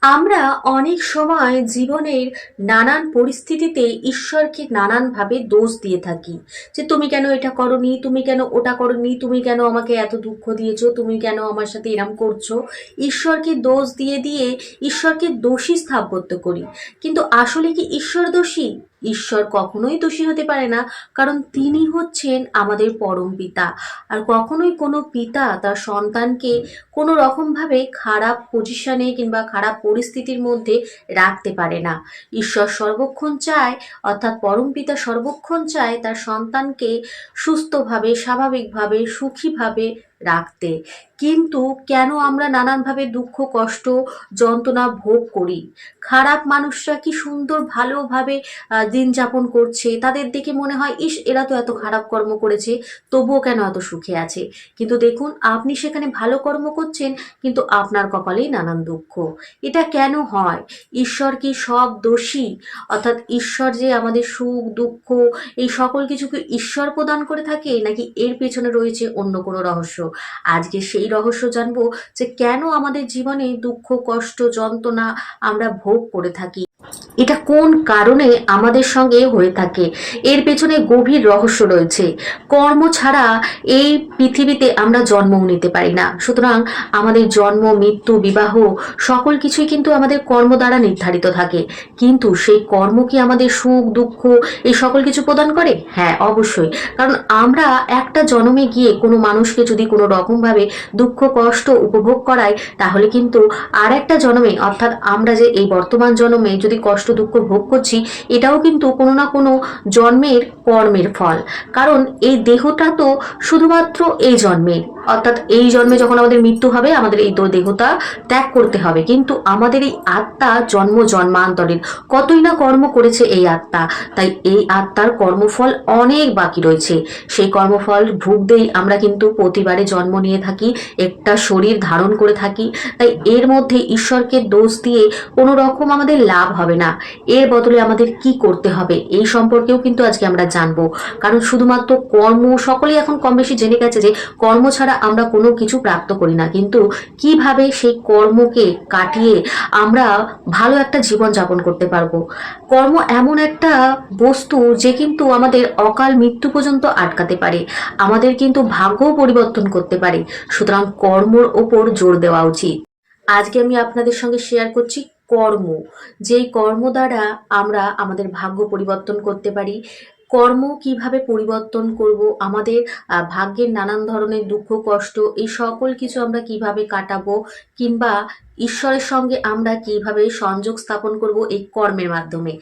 আমরা অনেক সময় জীবনের নানান পরিস্থিতিতে ঈশ্বরকে নানানভাবে দোষ দিয়ে থাকি। যে তুমি কেন এটা করনি, তুমি কেন ওটা করনি, তুমি কেন আমাকে এত দুঃখ দিয়েছ, তুমি কেন আমার সাথে এরম করছ, ঈশ্বরকে দোষ দিয়ে দিয়ে ঈশ্বরকে দোষী স্থাপত্য করি। কিন্তু আসলে কি ঈশ্বর দোষী? ঈশ্বর কখনোই দোষী হতে পারে না, কারণ তিনি হচ্ছেন আমাদের পরম পিতা। আর কখনোই কোনো পিতা তার সন্তানকে কোনো রকমভাবে খারাপ পজিশনে কিংবা খারাপ পরিস্থিতির মধ্যে রাখতে পারে না। ঈশ্বর সর্বক্ষণ চায়, অর্থাৎ পরম পিতা সর্বক্ষণ চায় তার সন্তানকে সুস্থভাবে, স্বাভাবিকভাবে, সুখীভাবে রাখতে। কিন্তু কেন আমরা নানানভাবে দুঃখ, কষ্ট, যন্ত্রণা ভোগ করি? খারাপ মানুষরা কি সুন্দর, ভালোভাবে দিন যাপন করছে? তাদের দেখে মনে হয়, ইস, এরা তো এত খারাপ কর্ম করেছে, তবুও কেন এত সুখে আছে? কিন্তু দেখুন, আপনি সেখানে ভালো কর্ম করছেন, কিন্তু আপনার কপালেই নানান দুঃখ। এটা কেন হয়? ঈশ্বর কি সব দোষী? অর্থাৎ ঈশ্বর যে আমাদের সুখ, দুঃখ, এই সকল কিছুকে ঈশ্বর প্রদান করে থাকে, নাকি এর পেছনে রয়েছে অন্য কোনো রহস্য? আজকে সেই রহস্য জানব যে কেন আমাদের জীবনে দুঃখ, কষ্ট, যন্ত্রণা আমরা ভোগ করে থাকি। এটা কোন কারণে আমাদের সঙ্গে হয়ে থাকে? এর পেছনে গভীর রহস্য রয়েছে। কর্ম ছাড়া এই পৃথিবীতে আমরা জন্মও নিতে পারি না। সুতরাং আমাদের জন্ম, মৃত্যু, বিবাহ সকল কিছুই কিন্তু আমাদের কর্ম দ্বারা নির্ধারিত থাকে। কিন্তু সেই কর্ম কি আমাদের সুখ, দুঃখ এই সকল কিছু প্রদান করে? হ্যাঁ অবশ্যই। কারণ আমরা একটা জন্মে গিয়ে কোনো মানুষকে যদি কোনো রকমভাবে দুঃখ, কষ্ট উপভোগ করাই, তাহলে কিন্তু আর একটা জন্মে, অর্থাৎ আমরা যে এই বর্তমান জন্মে যদি কষ্ট দুঃখ ভোগ করছি, এটাও কিন্তু কোনো না কোনো জন্মের কর্মের ফল। কারণ এই দেহটা তো শুধুমাত্র এই জন্মের অর্থাৎ এই জন্মে যখন আমাদের মৃত্যু হবে, আমাদের এই তো দেহটা ত্যাগ করতে হবে। কিন্তু আমাদের এই আত্মা জন্ম জন্মান্তরের, কতই না কর্ম করেছে এই আত্মা? তাই এই আত্মার কর্মফল অনেক বাকি রয়েছে। সেই কর্মফল ভুগতেই আমরা কিন্তু প্রতিবারে জন্ম নিয়ে থাকি, একটা শরীর ধারণ করে থাকি। তাই এর মধ্যে ঈশ্বরকে দোষ দিয়ে কোনো রকম আমাদের লাভ হবে না। এর বদলে আমাদের কি করতে হবে? এই সম্পর্কেও কিন্তু আজকে আমরা জানব। কারণ শুধুমাত্র কর্ম, সকলেই এখন কম বেশি জেনে গেছে যে কর্ম ছাড়া আমরা কোনো কিছু প্রাপ্ত করি না। কিন্তু কীভাবে সেই কর্মকে কাটিয়ে আমরা ভালো একটা জীবন যাপন করতে পারব? কর্ম এমন একটা বস্তু যে কিন্তু আমাদের অকাল মৃত্যু পর্যন্ত আটকাতে পারে। আমাদের কিন্তু ভাগ্যও পরিবর্তন করতে পারে। সুতরাং কর্মর ওপর জোর দেওয়া উচিত। আজকে আমি আপনাদের সঙ্গে শেয়ার করছি কর্ম। যেই কর্ম দ্বারা আমরা আমাদের ভাগ্য পরিবর্তন করতে পারি, কর্ম কীভাবে পরিবর্তন করব, আমাদের ভাগ্যের নানান ধরনের দুঃখ, কষ্ট, এই সকল কিছু আমরা কীভাবে কাটাবো, কিংবা ঈশ্বরের সঙ্গে আমরা কীভাবে সংযোগ স্থাপন করব এই কর্মের মাধ্যমে।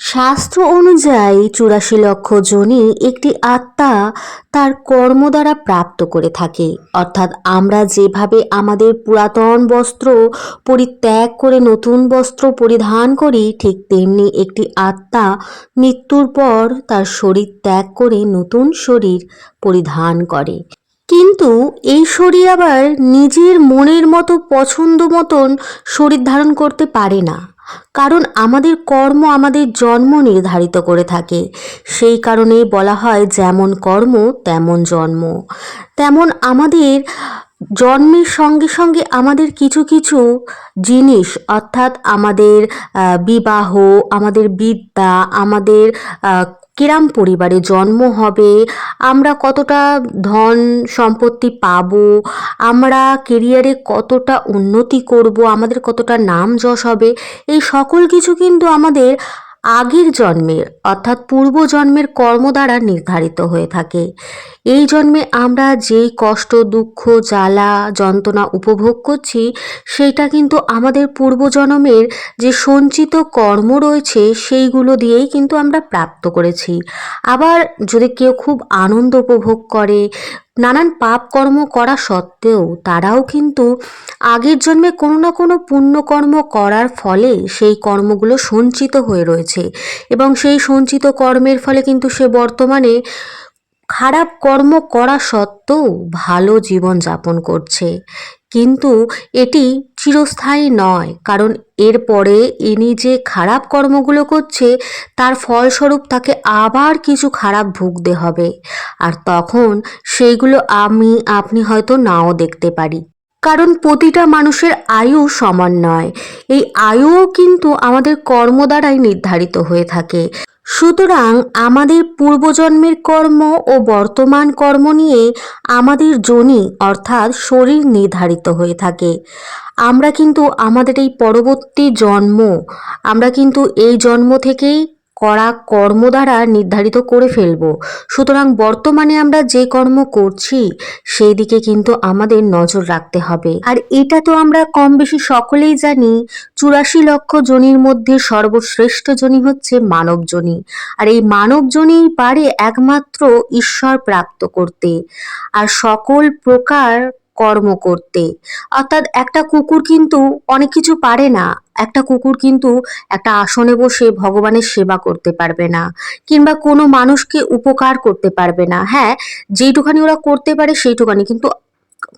শাস্ত্র অনুযায়ী চুরাশি লক্ষ জনই একটি আত্মা তার কর্ম দ্বারা প্রাপ্ত করে থাকে। অর্থাৎ আমরা যেভাবে আমাদের পুরাতন বস্ত্র পরিত্যাগ করে নতুন বস্ত্র পরিধান করি, ঠিক তেমনি একটি আত্মা মৃত্যুর পর তার শরীর ত্যাগ করে নতুন শরীর পরিধান করে। কিন্তু এই শরীর আবার নিজের মনের মতো পছন্দ মতন শরীর ধারণ করতে পারে না। কারণ আমাদের কর্ম আমাদের জন্ম নির্ধারিত করে থাকে। সেই কারণেই বলা হয় যেমন কর্ম, তেমন জন্ম। তেমন আমাদের জন্মের সঙ্গে সঙ্গে আমাদের কিছু কিছু জিনিস, অর্থাৎ আমাদের বিবাহ, আমাদের বিদ্যা, আমাদের কিরাম পরিবারে জন্ম হবে, আমরা কতটা ধন সম্পত্তি পাব, আমরা কেরিয়ারে কতটা উন্নতি করব, আমাদের কতটা নাম যশ হবে, এই সকল কিছু কিন্তু আমাদের আগের জন্মের, অর্থাৎ পূর্ব জন্মের কর্ম দ্বারা নির্ধারিত হয়ে থাকে। এই জন্মে আমরা যেই কষ্ট, দুঃখ, জ্বালা, যন্ত্রণা উপভোগ করছি, সেইটা কিন্তু আমাদের পূর্বজন্মের যে সঞ্চিত কর্ম রয়েছে, সেইগুলো দিয়েই কিন্তু আমরা প্রাপ্ত করেছি। আবার যদি কেউ খুব আনন্দ উপভোগ করে নানান পাপ কর্ম করা সত্ত্বেও তারাও কিন্তু আগের জন্মে কোনো না কোনো পুণ্যকর্ম করার ফলে সেই কর্মগুলো সঞ্চিত হয়ে রয়েছে। এবং সেই সঞ্চিত কর্মের ফলে কিন্তু সে বর্তমানে খারাপ কর্ম করা সত্ত্বেও ভালো জীবন যাপন করছে। কিন্তু এটি চিরস্থায়ী নয়, কারণ এরপরে ইনি যে খারাপ কর্মগুলো করছে, তার ফলস্বরূপ তাকে আবার কিছু খারাপ ভুগতে হবে। আর তখন সেইগুলো আমি, আপনি হয়তো নাও দেখতে পারি। কারণ প্রতিটা মানুষের আয়ু সমান নয়। এই আয়ুও কিন্তু আমাদের কর্ম দ্বারাই নির্ধারিত হয়ে থাকে। সুতরাং আমাদের পূর্বজন্মের কর্ম ও বর্তমান কর্ম নিয়ে আমাদের জনি অর্থাৎ শরীর নির্ধারিত হয়ে থাকে। আমরা কিন্তু আমাদের এই পরবর্তী জন্ম, আমরা কিন্তু এই জন্ম থেকেই করা কর্ম দ্বারা নির্ধারিত করে ফেলব। সুতরাং বর্তমানে আমরা যে কর্ম করছি, সেই দিকে কিন্তু আমাদের নজর রাখতে হবে। আর এটা তো আমরা কম বেশি সকলেই জানি, চুরাশি লক্ষ জনির মধ্যে সর্বশ্রেষ্ঠ জনি হচ্ছে মানব জনি। আর এই মানব জনিই পারে একমাত্র ঈশ্বর প্রাপ্ত করতে, আর সকল প্রকার কর্ম করতে। অর্থাৎ একটা কুকুর কিন্তু অনেক কিছু পারে না। একটা কুকুর কিন্তু একটা আসনে বসে ভগবানের সেবা করতে পারবে না, কিংবা কোনো মানুষকে উপকার করতে পারবে না। হ্যাঁ যেইটুখানি ওরা করতে পারে সেইটুখানি, কিন্তু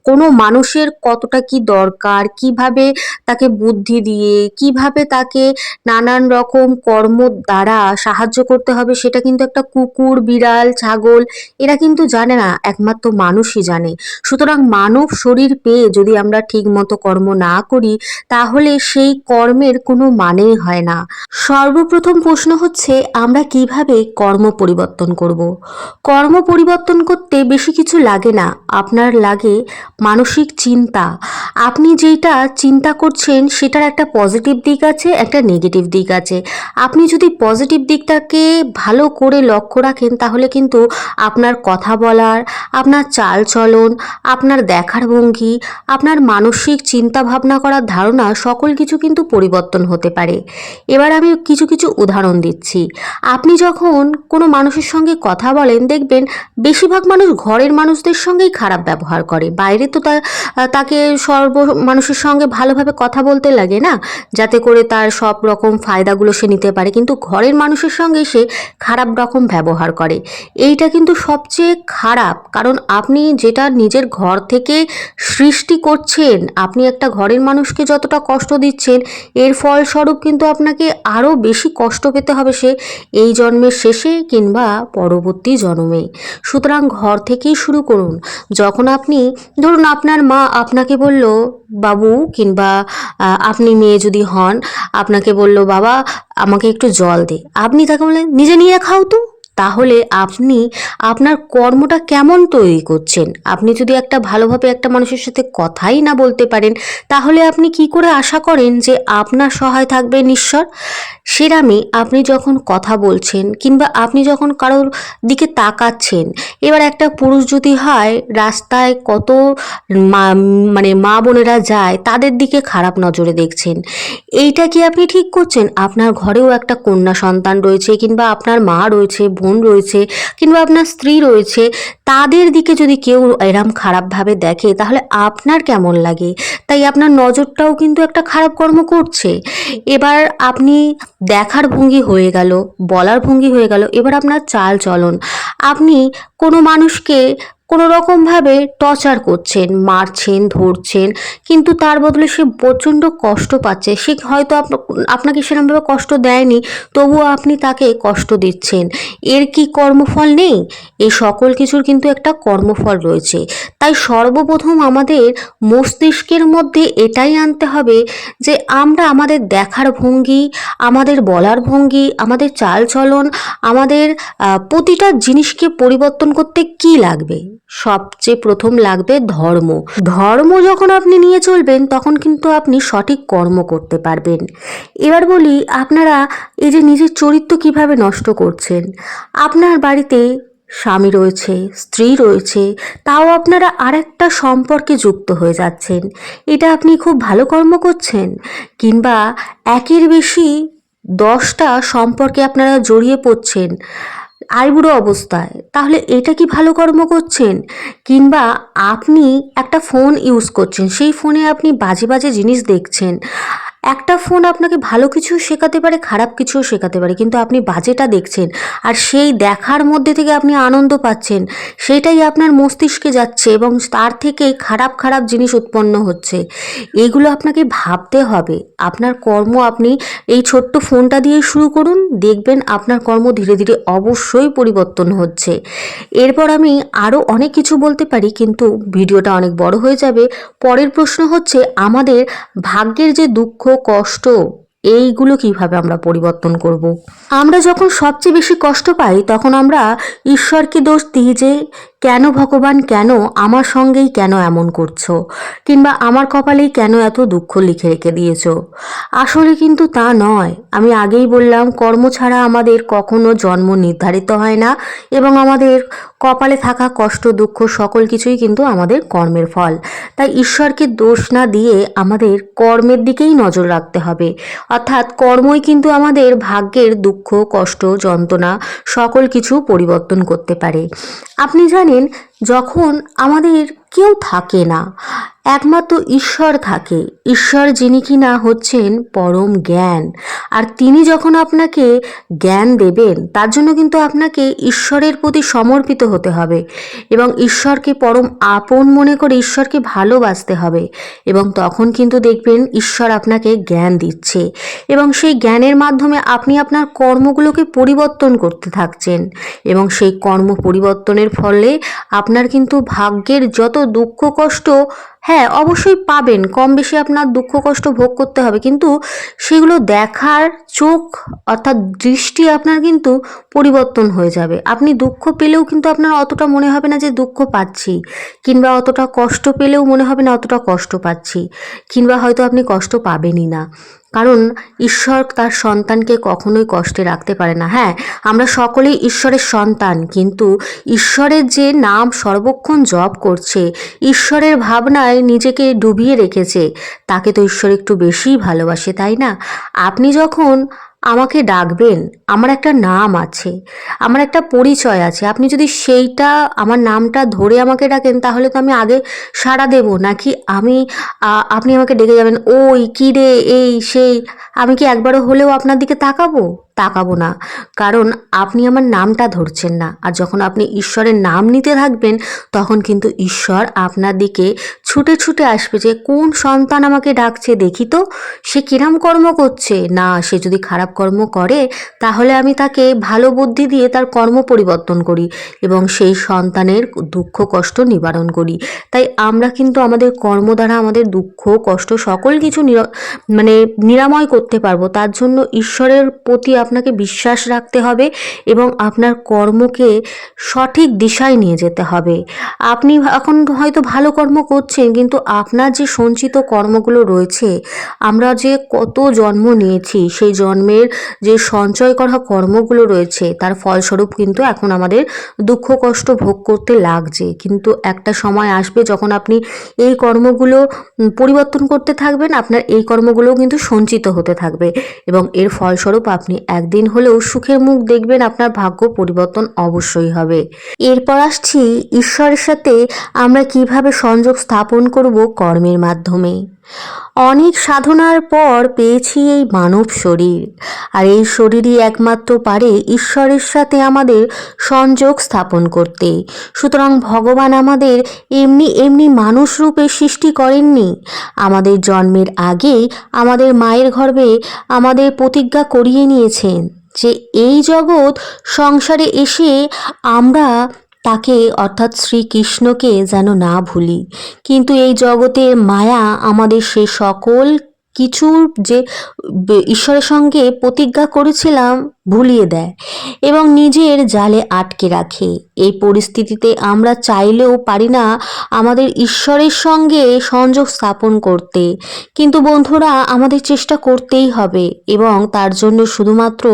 কোনো মানুষের কতটা কি দরকার? কীভাবে তাকে বুদ্ধি দিয়ে, কীভাবে তাকে নানান রকম কর্ম দ্বারা সাহায্য করতে হবে সেটা কিন্তু একটা কুকুর, বিড়াল, ছাগল, এরা কিন্তু জানে না, একমাত্র মানুষই জানে। সুতরাং মানব শরীর পেয়ে যদি আমরা ঠিক মতো কর্ম না করি, তাহলে সেই কর্মের কোনো মানেই হয় না। সর্বপ্রথম প্রশ্ন হচ্ছে, আমরা কীভাবে কর্ম পরিবর্তন করব। কর্ম পরিবর্তন করতে বেশি কিছু লাগে না। আপনার লাগে মানসিক চিন্তা। আপনি যেটা চিন্তা করছেন, সেটার একটা পজিটিভ দিক আছে, একটা নেগেটিভ দিক আছে। আপনি যদি পজিটিভ দিকটাকে ভালো করে লক্ষ্য রাখেন, তাহলে কিন্তু আপনার কথা বলার, আপনার চাল চলন, আপনার দেখার ভঙ্গি, আপনার মানসিক চিন্তা ভাবনা করার ধারণা সকল কিছু কিন্তু পরিবর্তন হতে পারে। এবার আমি কিছু কিছু উদাহরণ দিচ্ছি। আপনি যখন কোনো মানুষের সঙ্গে কথা বলেন, দেখবেন বেশিরভাগ মানুষ ঘরের মানুষদের সঙ্গেই খারাপ ব্যবহার করে, বাইরে তো তা, তাকে সর্ব মানুষের সঙ্গে ভালোভাবে কথা বলতে লাগে না, যাতে করে তার সব রকম ফায়দাগুলো সে নিতে পারে। কিন্তু ঘরের মানুষের সঙ্গে সে খারাপ রকম ব্যবহার করে। এইটা কিন্তু সবচেয়ে খারাপ। কারণ আপনি যেটা নিজের ঘর থেকে সৃষ্টি করছেন, আপনি একটা ঘরের মানুষকে যতটা কষ্ট দিচ্ছেন, এর ফলস্বরূপ কিন্তু আপনাকে আরও বেশি কষ্ট পেতে হবে সে এই জন্মের শেষে কিংবা পরবর্তী জন্মে। সুতরাং ঘর থেকেই শুরু করুন। যখন আপনি, ধরুন আপনার মা আপনাকে বলল, বাবু কিংবা আপনি মেয়ে যদি হন, আপনাকে বলল, বাবা, আমাকে একটু জল দে। আপনি তাকে বললেন, নিজে নিয়ে খাও তো। তাহলে আপনি, আপনার কর্মটা কেমন তৈরি করছেন? আপনি যদি একটা ভালোভাবে একটা মানুষের সাথে কথাই না বলতে পারেন, তাহলে আপনি কি করে আশা করেন যে আপনার সহায় থাকবে ঈশ্বর সেরামই আপনি যখন কথা বলছেন কিংবা আপনি যখন কারোর দিকে তাকাচ্ছেন, এবার একটা পুরুষ যদি হয়, রাস্তায় কত মানে মা বোনেরা যায়, তাদের দিকে খারাপ নজরে দেখছেন, এইটা কি আপনি ঠিক করছেন? আপনার ঘরেও একটা কন্যা সন্তান রয়েছে কিংবা আপনার মা রয়েছে, বোন রয়েছে কিংবা আপনার স্ত্রী রয়েছে, তাদের দিকে যদি কেউ এরম খারাপভাবে দেখে, তাহলে আপনার কেমন লাগে? তাই আপনার নজরটাও কিন্তু একটা খারাপ কর্ম করছে। এবার আপনি দেখার ভঙ্গি হয়ে গেল, বলার ভঙ্গি হয়ে গেল, এবার আপনার চাল চলন। আপনি কোনো মানুষকে কোনো রকমভাবে টর্চার করছেন, মারছেন, ধরছেন, কিন্তু তার বদলে সে প্রচণ্ড কষ্ট পাচ্ছে। সে হয়তো আপ- আপনাকে সেরকমভাবে কষ্ট দেয়নি, তবুও আপনি তাকে কষ্ট দিচ্ছেন। এর কি কর্মফল নেই? এই সকল কিছুর কিন্তু একটা কর্মফল রয়েছে। তাই সর্বপ্রথম আমাদের মস্তিষ্কের মধ্যে এটাই আনতে হবে যে আমরা আমাদের দেখার ভঙ্গি, আমাদের বলার ভঙ্গি, আমাদের চালচলন, আমাদের প্রতিটা জিনিসকে পরিবর্তন করতে কি লাগবে? সবচেয়ে প্রথম লাগবে ধর্ম। ধর্ম যখন আপনি নিয়ে চলবেন, তখন কিন্তু আপনি সঠিক কর্ম করতে পারবেন। এবার বলি, আপনারা এই যে নিজের চরিত্র কীভাবে নষ্ট করছেন? আপনার বাড়িতে স্বামী রয়েছে, স্ত্রী রয়েছে, তাও আপনারা আরেকটা সম্পর্কে যুক্ত হয়ে যাচ্ছেন। এটা আপনি খুব ভালো কর্ম করছেন? কিংবা একের বেশি দশটা সম্পর্কে আপনারা জড়িয়ে পড়ছেন? আইবুড়ো অবস্থায়। তাহলে এটা কি ভালো কর্ম করছেন? কিংবা আপনি একটা ফোন ইউজ করছেন, সেই ফোনে আপনি বাজে বাজে জিনিস দেখছেন। একটা ফোন আপনাকে ভালো কিছু শেখাতে পারে, খারাপ কিছুও শেখাতে পারে, কিন্তু আপনি বাজেটা দেখছেন আর সেই দেখার মধ্যে থেকে আপনি আনন্দ পাচ্ছেন, সেটাই আপনার মস্তিষ্কে যাচ্ছে এবং তার থেকে খারাপ খারাপ জিনিস উৎপন্ন হচ্ছে। এগুলো আপনাকে ভাবতে হবে। আপনার কর্ম আপনি এই ছোট্ট ফোনটা দিয়ে শুরু করুন, দেখবেন আপনার কর্ম ধীরে ধীরে অবশ্যই পরিবর্তন হচ্ছে। এরপর আমি আরও অনেক কিছু বলতে পারি, কিন্তু ভিডিওটা অনেক বড় হয়ে যাবে। পরের প্রশ্ন হচ্ছে, আমাদের ভাগ্যের যে দুঃখ কষ্ট, এইগুলো কীভাবে আমরা পরিবর্তন করব। আমরা যখন সবচেয়ে বেশি কষ্ট পাই, তখন আমরা ঈশ্বরকে দোষ দিই যে, কেন ভগবান কেন আমার সঙ্গেই কেন এমন করছ? কিংবা আমার কপালেই কেন এত দুঃখ লিখে রেখে দিয়েছ? আসলে কিন্তু তা নয়। আমি আগেই বললাম, কর্ম ছাড়া আমাদের কখনো জন্ম নির্ধারিত হয় না এবং আমাদের কপালে থাকা কষ্ট, দুঃখ সকল কিছুই কিন্তু আমাদের কর্মের ফল। তাই ঈশ্বরকে দোষ না দিয়ে আমাদের কর্মের দিকেই নজর রাখতে হবে। অর্থাৎ কর্মই কিন্তু আমাদের ভাগ্যের দুঃখ, কষ্ট, যন্ত্রণা সকল কিছু পরিবর্তন করতে পারে। আপনি জানেন যখন আমাদের কেউ থাকে না, একমাত্র ঈশ্বর থাকে, ঈশ্বর যিনি কিনা হচ্ছেন পরম জ্ঞান। আর তিনি যখন আপনাকে জ্ঞান দেবেন, তার জন্য কিন্তু আপনাকে ঈশ্বরের প্রতি সমর্পিত হতে হবে এবং ঈশ্বরকে পরম আপন মনে করে ঈশ্বরকে ভালোবাসতে হবে এবং তখন কিন্তু দেখবেন ঈশ্বর আপনাকে জ্ঞান দিচ্ছে এবং সেই জ্ঞানের মাধ্যমে আপনি আপনার কর্মগুলোকে পরিবর্তন করতে থাকছেন এবং সেই কর্ম পরিবর্তনের ফলে আপনার কিন্তু ভাগ্যের যত দুঃখ কষ্ট হ্যাঁ অবশ্যই পাবেন। কম বেশি আপনার দুঃখ কষ্ট ভোগ করতে হবে। কিন্তু সেগুলো দেখার চোখ অর্থাৎ দৃষ্টি আপনার কিন্তু পরিবর্তন হয়ে যাবে। আপনি দুঃখ পেলেও কিন্তু আপনার অতটা মনে হবে না যে দুঃখ পাচ্ছি কিংবা অতটা কষ্ট পেলেও মনে হবে না অতটা কষ্ট পাচ্ছি কিংবা হয়তো আপনি কষ্ট পাবেনই না। কারণ ঈশ্বর তার সন্তানকে কখনোই কষ্টে রাখতে পারে না। হ্যাঁ আমরা সকলেই ঈশ্বরের সন্তান, কিন্তু ঈশ্বরের যে নাম সর্বক্ষণ জপ করছে, ঈশ্বরের ভাবনায় নিজেকে ডুবিয়ে রেখেছে। তাকে তো ঈশ্বর একটু বেশিই ভালোবাসে, তাই না? আপনি যখন আমাকে ডাকবেন, আমার একটা নাম আছে, আমার একটা পরিচয় আছে, আপনি যদি সেইটা, আমার নামটা ধরে আমাকে ডাকেন, তাহলে তো আমি আগে সাড়া দেব, নাকি আমি আপনি আমাকে ডেকে যাবেন, ওই, কী রে, এই, সেই, আমি কি একবারও হলেও আপনার দিকে তাকাবো? তাকাবো না। কারণ আপনি আমার নামটা ধরছেন না। আর যখন আপনি ঈশ্বরের নাম নিতে থাকবেন, তখন কিন্তু ঈশ্বর আপনার দিকে ছুটে ছুটে আসবে যে, কোন সন্তান আমাকে ডাকছে দেখি তো? সে কিরাম কর্ম করছে? না, সে যদি খারাপ কর্ম করে, তাহলে আমি তাকে ভালো বুদ্ধি দিয়ে তার কর্ম পরিবর্তন করি এবং সেই সন্তানের দুঃখ, কষ্ট নিবারণ করি। তাই আমরা কিন্তু আমাদের কর্ম দ্বারা আমাদের দুঃখ, কষ্ট সকল কিছু মানে নিরাময় করতে পারব। তার জন্য ঈশ্বরের প্রতি আপনাকে বিশ্বাস রাখতে হবে এবং আপনার কর্মকে সঠিক দিশায় নিয়ে যেতে হবে। আপনি এখন হয়তো ভালো কর্ম করছেন, কিন্তু আপনার যে সঞ্চিত কর্মগুলো রয়েছে, আমরা যে কত জন্ম নিয়েছি, সেই জন্মের যে সঞ্চয় করা কর্মগুলো রয়েছে, তার ফলস্বরূপ কিন্তু এখন আমাদের দুঃখ কষ্ট ভোগ করতে লাগছে। কিন্তু একটা সময় আসবে যখন আপনি এই কর্মগুলো পরিবর্তন করতে থাকবেন, আপনার এই কর্মগুলোও কিন্তু সঞ্চিত হতে থাকবে এবং এর ফলস্বরূপ আপনি একদিন হলেও সুখের মুখ দেখবেন আপনার ভাগ্য পরিবর্তন অবশ্যই হবে। এরপর আসছি ঈশ্বরের সাথে আমরা কীভাবে সংযোগ স্থাপন করব কর্মের মাধ্যমে। অনেক সাধনার পর পেয়েছি এই মানব শরীর। আর এই শরীরই একমাত্র পারে ঈশ্বরের সাথে আমাদের সংযোগ স্থাপন করতে। সুতরাং ভগবান আমাদের এমনি এমনি মানুষ রূপে সৃষ্টি করেননি। আমাদের জন্মের আগেই আমাদের মায়ের গর্ভে আমাদের প্রতিজ্ঞা করিয়ে নিয়েছেন যে এই জগৎ সংসারে এসে আমরা তাকে, অর্থাৎ শ্রীকৃষ্ণকে যেন না ভুলি। কিন্তু এই জগতের মায়া আমাদের সে সকল কিছুর যে ঈশ্বরের সঙ্গে প্রতিজ্ঞা করেছিলাম, ভুলিয়ে দেয় এবং নিজের জালে আটকে রাখে। এই পরিস্থিতিতে আমরা চাইলেও পারি না আমাদের ঈশ্বরের সঙ্গে সংযোগ স্থাপন করতে। কিন্তু বন্ধুরা, আমাদের চেষ্টা করতেই হবে এবং তার জন্য শুধুমাত্র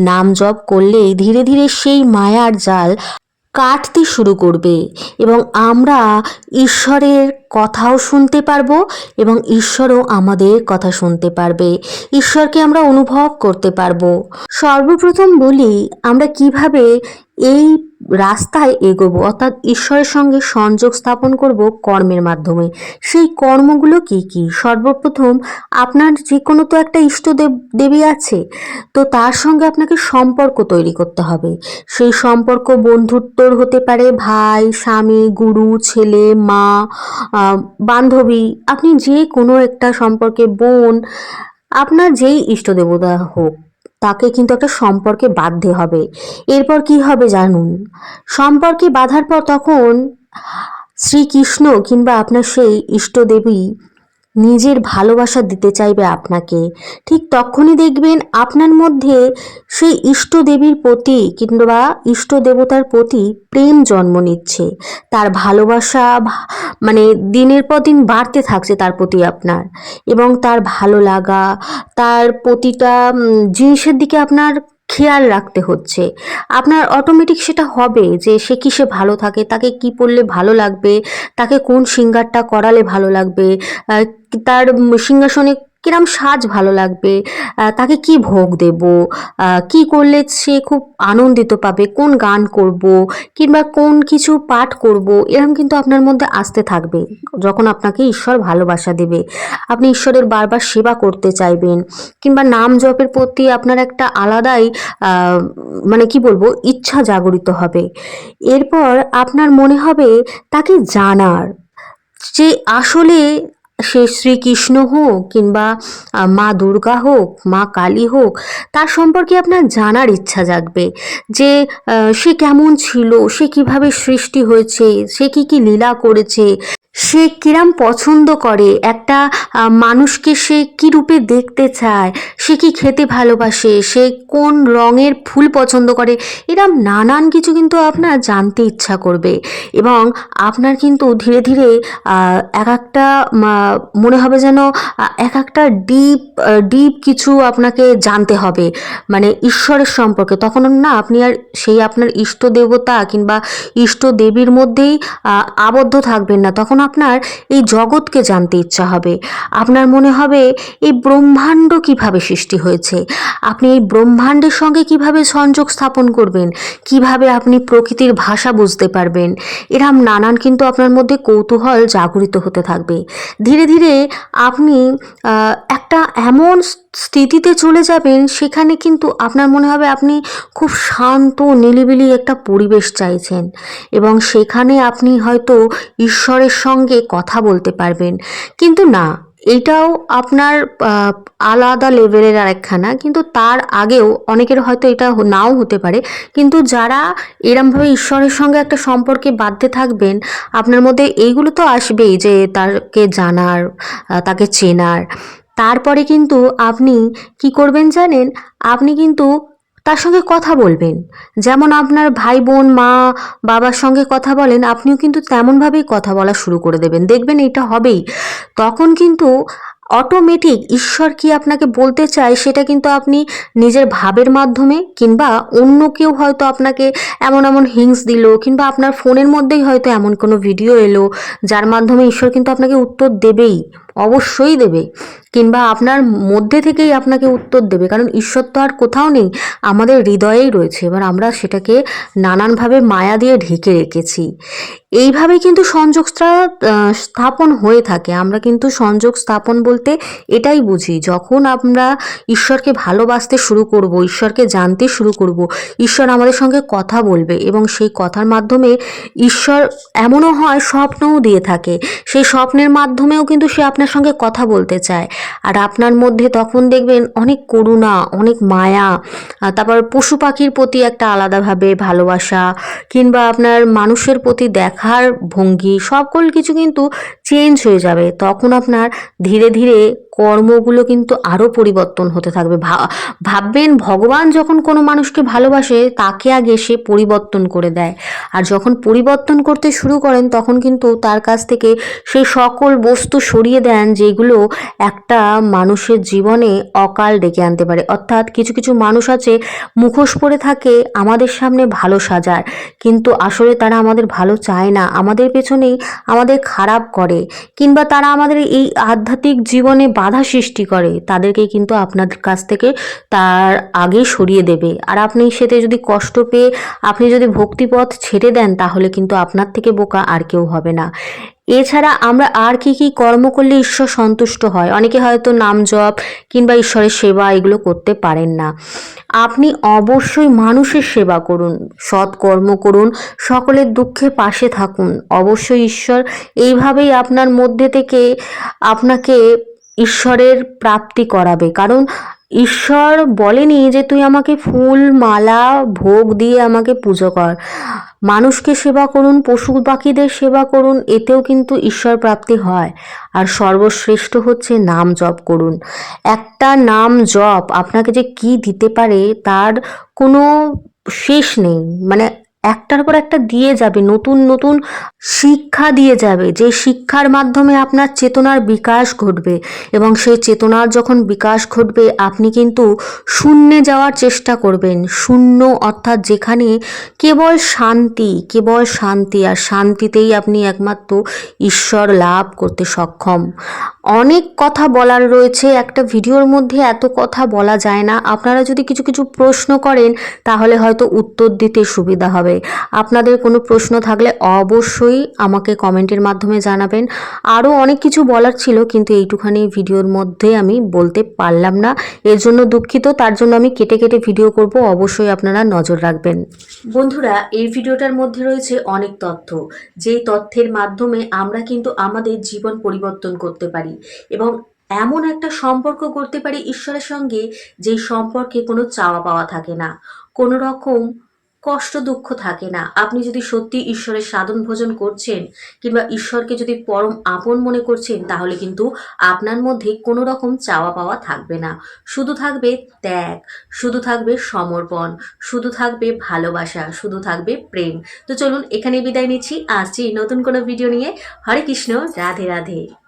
নাম জপ করলেই ধীরে ধীরে সেই মায়ার জাল কাটতে শুরু করবে এবং আমরা ঈশ্বরের কথাও শুনতে পারব এবং ঈশ্বরও আমাদের কথা শুনতে পারবে। ঈশ্বরকে আমরা অনুভব করতে পারব। সর্বপ্রথম বলি, আমরা কীভাবে এই রাস্তায় এগোবো, অর্থাৎ ঈশ্বরের সঙ্গে সংযোগ স্থাপন করব কর্মের মাধ্যমে। সেই কর্মগুলো কি কি? সর্বপ্রথম আপনার যে কোনো তো একটা ইষ্ট দেব আছে, তো তার সঙ্গে আপনাকে সম্পর্ক তৈরি করতে হবে। সেই সম্পর্ক বন্ধুত্বর হতে পারে, ভাই, স্বামী, গুরু, ছেলে, মা বান্ধবী, আপনি যে কোনো একটা সম্পর্কে বোন, আপনার যেই ইষ্ট দেবতা হোক তাকে কিন্তু একটা সম্পর্কে বাঁধতে হবে। এরপর কি হবে জানুন? সম্পর্কে বাঁধার পর তখন শ্রীকৃষ্ণ কিংবা আপনার সেই ইষ্টদেবী নিজের ভালোবাসা দিতে চাইবে আপনাকে। ঠিক তখনই দেখবেন আপনার মধ্যে সেই ইষ্ট দেবীর প্রতি কিংবা ইষ্ট দেবতার প্রতি প্রেম জন্ম নিচ্ছে। তার ভালোবাসা মানে দিনের পর দিন বাড়তে থাকছে তার প্রতি আপনার। এবং তার ভালো লাগা, তার প্রতিটা জিনিসের দিকে আপনার খেয়াল রাখতে হচ্ছে। আপনার অটোমেটিক সেটা হবে যে সে কিসে ভালো থাকে, তাকে কি পরলে ভালো লাগবে, তাকে কোন সিঙ্গারটা করালে ভালো লাগবে তার সিংহাসনে কিরম সাজ ভালো লাগবে? তাকে কি ভোগ দেব? কি করলে সে খুব আনন্দিত পাবে? কোন গান করব? কিংবা কোন কিছু পাঠ করব? এরকম কিন্তু আপনার মধ্যে আসতে থাকবে যখন আপনাকে ঈশ্বর ভালোবাসা দেবে। আপনি ঈশ্বরের বারবার সেবা করতে চাইবেন কিংবা নাম জপের প্রতি আপনার একটা আলাদাই মানে কি বলব, ইচ্ছা জাগরিত হবে। এরপর আপনার মনে হবে তাকে জানার। যে আসলে সে শ্রীকৃষ্ণ হোক কিংবা মা দুর্গা হোক, মা কালী হোক, তার সম্পর্কে আপনার জানার ইচ্ছা জাগবে যে সে কেমন ছিল, সে কীভাবে সৃষ্টি হয়েছে, সে কি কি লীলা করেছে। সে কিরাম পছন্দ করে, একটা মানুষকে সে কি রূপে দেখতে চায়, সে কি খেতে ভালোবাসে, সে কোন রঙের ফুল পছন্দ করে, এরম নানান কিছু কিন্তু আপনার জানতে ইচ্ছা করবে। এবং আপনার কিন্তু ধীরে ধীরে এক একটা মনে হবে যেন এক একটা ডিপ ডিপ কিছু আপনাকে জানতে হবে। মানে ঈশ্বরের সম্পর্কে। তখন না, আপনি আর সেই আপনার ইষ্ট দেবতা কিংবা ইষ্ট দেবীর মধ্যেই আবদ্ধ থাকবেন না। তখন আপনার এই জগৎকে জানতে ইচ্ছা হবে। আপনার মনে হবে, এই ব্রহ্মাণ্ড কীভাবে সৃষ্টি হয়েছে? আপনি এই ব্রহ্মাণ্ডের সঙ্গে কীভাবে সংযোগ স্থাপন করবেন? কীভাবে আপনি প্রকৃতির ভাষা বুঝতে পারবেন? এরম নানান কিন্তু আপনার মধ্যে কৌতূহল জাগরিত হতে থাকবে। ধীরে ধীরে আপনি একটা এমন স্থিতিতে চলে যাবেন, সেখানে কিন্তু আপনার মনে হবে আপনি খুব শান্ত নিলিবিলি একটা পরিবেশ চাইছেন এবং সেখানে আপনি হয়তো ঈশ্বরের সঙ্গে কথা বলতে পারবেন। কিন্তু না, এটাও আপনার আলাদা লেভেলের আরেকখানা, কিন্তু তার আগেও অনেকের হয়তো এটা নাও হতে পারে। কিন্তু যারা এরমভাবে ঈশ্বরের সঙ্গে একটা সম্পর্কে বাঁধতে থাকবেন, আপনার মধ্যে এইগুলো তো আসবেই যে তাকে জানার তাকে চেনার। তারপরে কিন্তু আপনি কি করবেন জানেন? আপনি কিন্তু তার সঙ্গে কথা বলবেন। যেমন আপনার ভাই, বোন, মা, বাবার সঙ্গে কথা বলেন, আপনিও কিন্তু তেমনভাবেই কথা বলা শুরু করে দেবেন। দেখবেন এটা হবেই। তখন কিন্তু অটোমেটিক ঈশ্বর কি আপনাকে বলতে চায় সেটা কিন্তু আপনি নিজের ভাবের মাধ্যমে কিংবা অন্য কেউ হয়তো আপনাকে এমন এমন হিংস দিল কিংবা আপনার ফোনের মধ্যেই হয়তো এমন কোনো ভিডিও এলো, যার মাধ্যমে ঈশ্বর কিন্তু আপনাকে উত্তর দেবেই। অবশ্যই দেবে। কিংবা আপনার মধ্যে থেকেই আপনাকে উত্তর দেবে। কারণ ঈশ্বর তো আর কোথাও নেই, আমাদের হৃদয়েই রয়েছে। এবার আমরা সেটাকে নানানভাবে মায়া দিয়ে ঢেকে রেখেছি। এইভাবে কিন্তু সংযোগ স্থাপন হয়ে থাকে। আমরা কিন্তু সংযোগ স্থাপন বলতে এটাই বুঝি, যখন আমরা ঈশ্বরকে ভালোবাসতে শুরু করব, ঈশ্বরকে জানতে শুরু করব, ঈশ্বর আমাদের সঙ্গে কথা বলবে এবং সেই কথার মাধ্যমে ঈশ্বর এমনও হয় স্বপ্নও দিয়ে থাকে। সেই স্বপ্নের মাধ্যমেও কিন্তু সে আপনার সঙ্গে কথা বলতে চায়। আর আপনার মধ্যে তখন দেখবেন অনেক করুণা, অনেক মায়া তারপর পশু পাখির প্রতি একটা আলাদাভাবে ভালোবাসা, কিংবা আপনার মানুষের প্রতি দেখার ভঙ্গি সকল কিছু কিন্তু চেঞ্জ হয়ে যাবে। তখন আপনার ধীরে ধীরে কর্মগুলো কিন্তু আরও পরিবর্তন হতে থাকবে। ভাববেন ভগবান যখন কোনো মানুষকে ভালোবাসে, তাকে আগে সে পরিবর্তন করে দেয়। আর যখন পরিবর্তন করতে শুরু করেন, তখন কিন্তু তার কাছ থেকে সেই সকল বস্তু সরিয়ে দেন, যেগুলো একটা মানুষের জীবনে অকাল ডেকে আনতে পারে। অর্থাৎ কিছু কিছু মানুষ আছে, মুখোশ পরে থাকে, আমাদের সামনে ভালো সাজার। কিন্তু আসলে তারা আমাদের ভালো চায় না, আমাদের পেছনেই আমাদের খারাপ করে কিংবা তারা আমাদের এই আধ্যাত্মিক জীবনে বাধা সৃষ্টি করে, তাদেরকে কিন্তু আপনার কাছ থেকে তার আগে সরিয়ে দেবে। আর আপনি সেতে যদি কষ্ট পেয়ে আপনি যদি ভক্তিপথ ছেড়ে দেন, তাহলে কিন্তু আপনার থেকে বোকা আর কেউ হবে না। এছাড়া আমরা আর কি কি কর্ম করলে ঈশ্বর সন্তুষ্ট হয়? অনেকে হয়তো নাম জপ কিংবা ঈশ্বরের সেবা এগুলো করতে পারেন না। আপনি অবশ্যই মানুষের সেবা করুন সৎ কর্ম করুন, সকলের দুঃখে পাশে থাকুন। অবশ্যই ঈশ্বর এইভাবেই আপনার মধ্যে থেকে আপনাকে ঈশ্বরের প্রাপ্তি করাবে। কারণ ঈশ্বর বলেনি যে, তুই আমাকে ফুল, মালা, ভোগ দিয়ে আমাকে পুজো কর। মানুষকে সেবা করুন পশু পাখিদের সেবা করুন, এতেও কিন্তু ঈশ্বর প্রাপ্তি হয়। আর সর্বশ্রেষ্ঠ হচ্ছে নাম জপ করুন। একটা নাম জপ আপনাকে যে কি দিতে পারে, তার কোনো শেষ নেই। মানে একটার পর একটা দিয়ে যাবে, নতুন নতুন শিক্ষা দিয়ে যাবে, যে শিক্ষার মাধ্যমে আপনার চেতনার বিকাশ ঘটবে এবং সেই চেতনার যখন বিকাশ ঘটবে, আপনি কিন্তু শূন্যে যাওয়ার চেষ্টা করবেন। শূন্য অর্থাৎ যেখানে কেবল শান্তি কেবল শান্তি, আর শান্তিতেই আপনি একমাত্র ঈশ্বর লাভ করতে সক্ষম। অনেক কথা বলার রয়েছে, একটা ভিডিওর মধ্যে এত কথা বলা যায় না। আপনারা যদি কিছু কিছু প্রশ্ন করেন, তাহলে হয়তো উত্তর দিতে সুবিধা হবে। আপনাদের কোনো প্রশ্ন থাকলে অবশ্যই আমাকে কমেন্টের মাধ্যমে জানাবেন। আরও অনেক কিছু বলার ছিল, কিন্তু এইটুখানি ভিডিওর মধ্যে আমি বলতে পারলাম না। এর জন্য দুঃখিত, তার জন্য আমি কেটে কেটে ভিডিও করব, অবশ্যই আপনারা নজর রাখবেন। বন্ধুরা, এই ভিডিওটার মধ্যে রয়েছে অনেক তথ্য। যেই তথ্যের মাধ্যমে আমরা কিন্তু আমাদের জীবন পরিবর্তন করতে পারি এবং এমন একটা সম্পর্ক করতে পারি ঈশ্বরের সঙ্গে, যেই সম্পর্কে কোনো চাওয়া পাওয়া থাকে না। কোনো রকম কষ্ট দুঃখ থাকে না। আপনি যদি সত্যি ঈশ্বরের সাধন ভোজন করছেন কিংবা ঈশ্বরকে যদি পরম আপন মনে করছেন, তাহলে কিন্তু আপনার মধ্যে কোনো রকম চাওয়া পাওয়া থাকবে না। শুধু থাকবে ত্যাগ, শুধু থাকবে সমর্পণ, শুধু থাকবে ভালোবাসা, শুধু থাকবে প্রেম। তো চলুন এখানে বিদায় নিচ্ছি। আসছি নতুন কোনো ভিডিও নিয়ে। হরে কৃষ্ণ, রাধে রাধে।